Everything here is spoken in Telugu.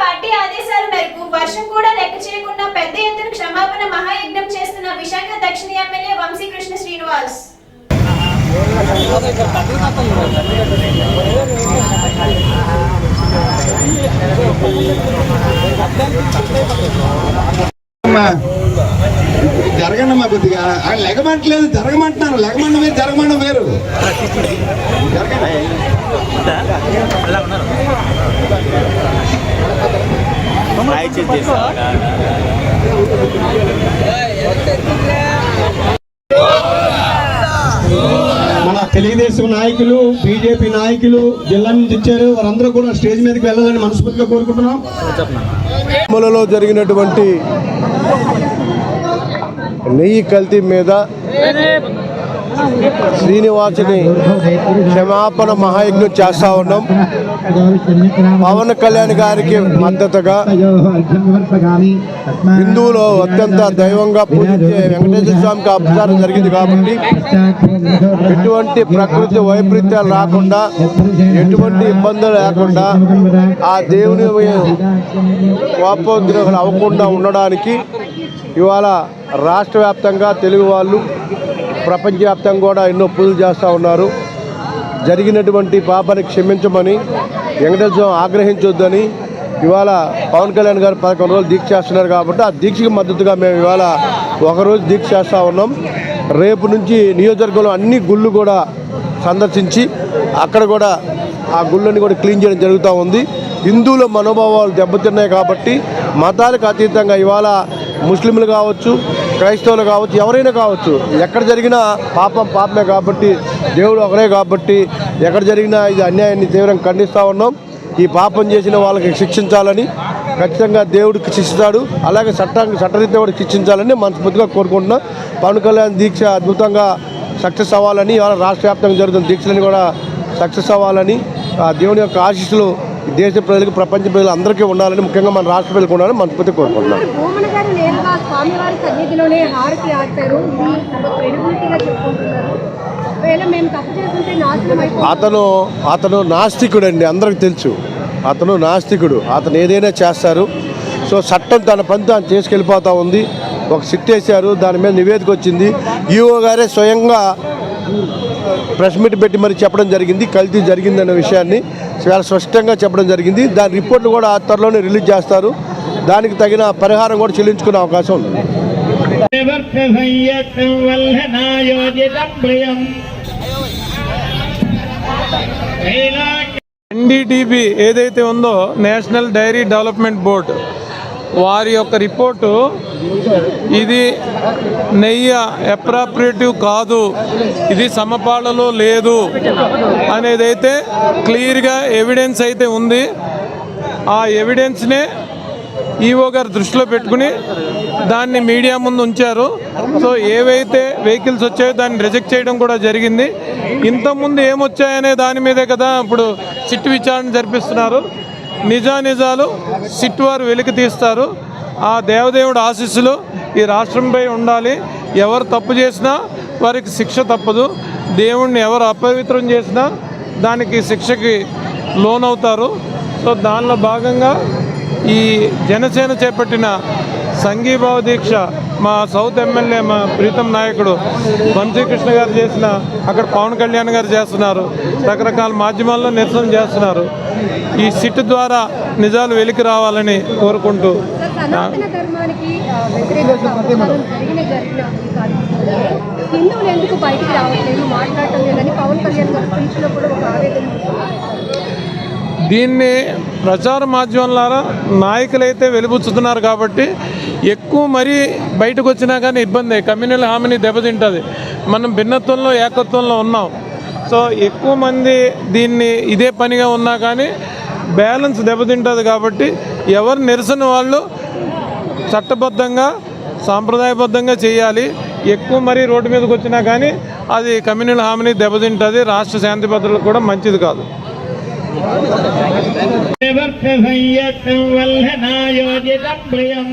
పార్టీ ఆదేశాల మేరకు వర్షం కూడా లెక్క చేయకుండా పెద్ద ఎత్తున క్షమాపణ మహాయజ్ఞం చేస్తున్న విశాఖ దక్షిణ ఎమ్మెల్యే వంశీకృష్ణ శ్రీనివాస్. అమ్మా జరగండి అమ్మా కొద్దిగా. లెగమంటలేదు జరగమంటున్నారు. లెగమండం వేరు జరగమండం వేరు. జరగండి. మన తెలుగుదేశం నాయకులు బీజేపీ నాయకులు జిల్లా నుంచి వచ్చారు. వారందరూ కూడా స్టేజ్ మీదకి వెళ్ళాలని మనస్ఫూర్తిగా కోరుకుంటున్నాం. తిరుమలలో జరిగినటువంటి నెయ్యి కల్తీ మీద శ్రీనివాసుని క్షమాపణ మహాయజ్ఞం చేస్తా ఉన్నాం. పవన్ కళ్యాణ్ గారికి మద్దతుగా హిందువులు అత్యంత దైవంగా పూజించే వెంకటేశ్వర స్వామికి అపచారం జరిగింది కాబట్టి ఎటువంటి ప్రకృతి వైపరీత్యాలు రాకుండా ఎటువంటి ఇబ్బందులు లేకుండా ఆ దేవుని కోపోద్రోహాలు అవ్వకుండా ఉండడానికి ఇవాళ రాష్ట్ర వ్యాప్తంగా తెలుగు వాళ్ళు ప్రపంచవ్యాప్తంగా కూడా ఎన్నో పూజలు చేస్తూ ఉన్నారు. జరిగినటువంటి పాపాన్ని క్షమించమని వెంకటేశ్వరం ఆగ్రహించొద్దని ఇవాళ పవన్ కళ్యాణ్ గారు పదకొండు రోజులు దీక్ష చేస్తున్నారు కాబట్టి ఆ దీక్షకు మద్దతుగా మేము ఇవాళ ఒకరోజు దీక్ష చేస్తూ ఉన్నాం. రేపు నుంచి నియోజకవర్గంలో అన్ని గుళ్ళు కూడా సందర్శించి అక్కడ కూడా ఆ గుళ్ళని కూడా క్లీన్ చేయడం జరుగుతూ ఉంది. హిందువుల మనోభావాలు దెబ్బతిన్నాయి కాబట్టి మతాలకు అతీతంగా ఇవాళ ముస్లింలు కావచ్చు క్రైస్తవులు కావచ్చు ఎవరైనా కావచ్చు ఎక్కడ జరిగినా పాపం పాపమే కాబట్టి దేవుడు ఒకరే కాబట్టి ఎక్కడ జరిగినా ఇది అన్యాయాన్ని తీవ్రంగా ఖండిస్తూ ఉన్నాం. ఈ పాపం చేసిన వాళ్ళకి శిక్షించాలని ఖచ్చితంగా దేవుడికి శిక్షిస్తాడు అలాగే చట్టానికి చట్టరీత్యా కూడా శిక్షించాలని మనస్ఫూర్తిగా కోరుకుంటున్నాం. పవన్ కళ్యాణ్ దీక్ష అద్భుతంగా సక్సెస్ అవ్వాలని ఇవాళ రాష్ట్ర వ్యాప్తంగా జరుగుతున్న దీక్షలని కూడా సక్సెస్ అవ్వాలని ఆ దేవుని యొక్క ఆశీస్సులు దేశ ప్రజలకు ప్రపంచ ప్రజలు అందరికీ ఉండాలని ముఖ్యంగా మన రాష్ట్ర ప్రజలకు ఉండాలని మనస్ఫూర్తి కోరుకుంటున్నాం. అతను అతను నాస్తికుడు అండి అందరికి తెలుసు. అతను నాస్తికుడు అతను ఏదైనా చేస్తారు. సో చట్టం తన పని తాను చేసుకెళ్ళిపోతూ ఉంది. ఒక సిట్ వేశారు దాని మీద నివేదిక వచ్చింది. ఈఓ గారే స్వయంగా ప్రెస్ మీట్ పెట్టి మరి చెప్పడం జరిగింది కల్తీ జరిగిందనే విషయాన్ని చాలా స్పష్టంగా చెప్పడం జరిగింది. దాని రిపోర్ట్లు కూడా ఆ త్వరలోనే రిలీజ్ చేస్తారు. దానికి తగిన పరిహారం కూడా చెల్లించుకునే అవకాశం ఉంది. ఎన్డీటీబీ ఏదైతే ఉందో నేషనల్ డైరీ డెవలప్మెంట్ బోర్డు వారి యొక్క రిపోర్టు ఇది నెయ్యి అప్రాప్రియేటివ్ కాదు ఇది సమపాలలో లేదు అనేది అయితే క్లియర్గా ఎవిడెన్స్ అయితే ఉంది. ఆ ఎవిడెన్స్నే ఈఓ గారు దృష్టిలో పెట్టుకుని దాన్ని మీడియా ముందు ఉంచారు. సో ఏవైతే వెహికల్స్ వచ్చాయో దాన్ని రిజెక్ట్ చేయడం కూడా జరిగింది. ఇంతకుముందు ఏమొచ్చాయనే దాని మీదే కదా ఇప్పుడు సిట్ విచారణ జరిపిస్తున్నారు. నిజానిజాలు సిట్ వారు వెలికి తీస్తారు. ఆ దేవదేవుడు ఆశీస్సులు ఈ రాష్ట్రంపై ఉండాలి. ఎవరు తప్పు చేసినా వారికి శిక్ష తప్పదు. దేవుణ్ణి ఎవరు అపవిత్రం చేసినా దానికి శిక్షకి లోనవుతారు. సో దానిలో భాగంగా ఈ జనసేన చేపట్టిన సంఘీభావ దీక్ష మా సౌత్ ఎమ్మెల్యే మా ప్రీతం నాయకుడు వంశీకృష్ణ గారు చేసిన అక్కడ పవన్ కళ్యాణ్ గారు చేస్తున్నారు. రకరకాల మాధ్యమాల్లో నిరసన చేస్తున్నారు. ఈ సిట్ ద్వారా నిజాలు వెలికి రావాలని కోరుకుంటూ హిందువులు ఎందుకు బయటికి రావట్లేదు? మాట్లాడటం లేదని పవన్ కళ్యాణ్ గారు స్పీచ్లో కూడా ఒక ఆవేదన దీన్ని ప్రచార మాధ్యమాల నాయకులైతే వెలిబుచ్చుతున్నారు కాబట్టి ఎక్కువ మరీ బయటకు వచ్చినా కానీ ఇబ్బంది. కమ్యూనల్ హామీని దెబ్బతింటుంది. మనం భిన్నత్వంలో ఏకత్వంలో ఉన్నాం. సో ఎక్కువ మంది దీన్ని ఇదే పనిగా ఉన్నా కానీ బ్యాలెన్స్ దెబ్బతింటుంది కాబట్టి ఎవరు నిరసన వాళ్ళు చట్టబద్ధంగా సాంప్రదాయబద్ధంగా చేయాలి. ఎక్కువ మరీ రోడ్డు మీదకి వచ్చినా కానీ అది కమ్యూనల్ హామీని దెబ్బతింటుంది. రాష్ట్ర శాంతి భద్రతలు కూడా మంచిది కాదు. సంయత్నం వల్లనాయోజితం ప్రియం